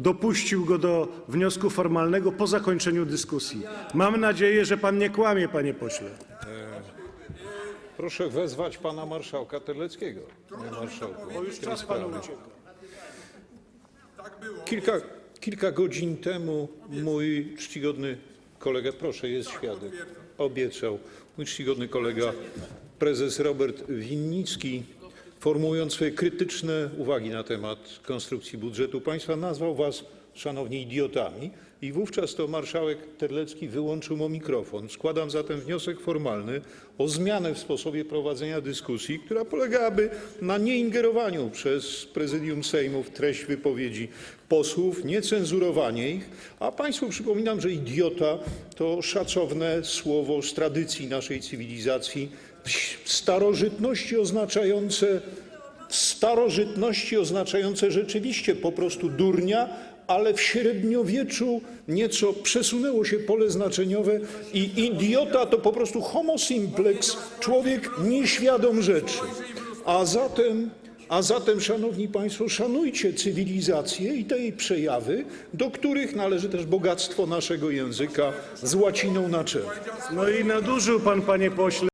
dopuścił go do wniosku formalnego po zakończeniu dyskusji. Mam nadzieję, że pan nie kłamie, panie pośle. Proszę wezwać pana marszałka Terleckiego. Panie marszałku. Bo już czas panu ucieka. Kilka, kilka godzin temu mój czcigodny kolega, proszę, jest świadek, obiecał, mój czcigodny kolega, prezes Robert Winnicki, formułując swoje krytyczne uwagi na temat konstrukcji budżetu państwa, nazwał was, szanowni, idiotami i wówczas to marszałek Terlecki wyłączył mu mikrofon. Składam zatem wniosek formalny o zmianę w sposobie prowadzenia dyskusji, która polegałaby na nieingerowaniu przez prezydium Sejmu w treść wypowiedzi posłów, niecenzurowanie ich, a państwu przypominam, że idiota to szacowne słowo z tradycji naszej cywilizacji, w starożytności oznaczające starożytności oznaczające rzeczywiście po prostu durnia, ale w średniowieczu nieco przesunęło się pole znaczeniowe i idiota to po prostu homo simplex, człowiek nieświadom rzeczy. A zatem, a zatem, szanowni państwo, szanujcie cywilizację i te jej przejawy, do których należy też bogactwo naszego języka z łaciną na czele. No i nadużył pan, panie pośle.